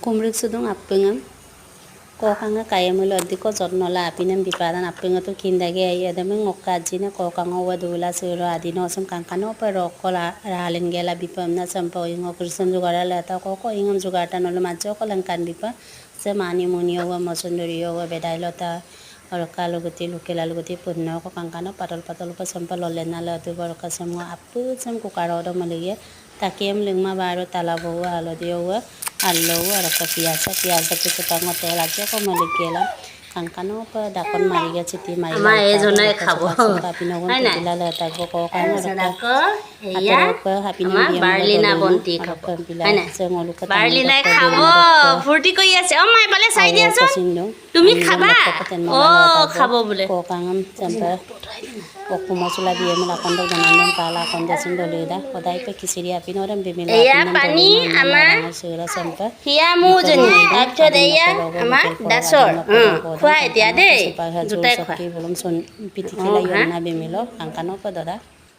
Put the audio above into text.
කුමරෙක් සුදුන් අප්පෙන්ම් කෝකංග කයමුල අධික ජොන්නොල අපිනම් විපාදන් අප්පෙන්තු කින්දගේ අය අදමෙන් ඔක්කාජින කෝකංග ඔව දූලා සිර අදිනෝසම් කංකන ඔප රොක්කොල රාලෙන් ගලා විපම්න සම්පෝයින් ඔකෘසම් ජුගරල අත කෝක ඉංගම් ජුගාටනොල මච්චෝ කොලංකන් විප সে মানি মুনিও মসুন্দরীও বেদাইলতা অরকা লগতি লোকেলা লগতি পূর্ণ কঙ্কান পাতল পাতল সম্পা ললে না লতু বরকা সম আপু সম কুকার অদমলিয়ে তাকিয়ে লিংমা বারো তালা বউ হালদিও আর লৌ আর একটা পেঁয়াজ পেঁয়াজটা কিছুটা আমার তেল আছে কমে লিখে এলাম কানকানো ডাকন মারি গেছে তি মারি আমার এই খাব বন্তি খাব বলে সাই তুমি খাবা ও খাব বলে কো koku masula dia melakukan dengan kala kondasin dolida kodai pe kisiri api noram bimila এয়া পানী আমাৰ sura sampai হিয়া তাৰপিছত এয়া আমাৰ দাচৰ অঁ খোৱা এতিয়া দেই দুটাই খোৱা belum son Oh, pitikila ha? yona bimilo angkano pa dada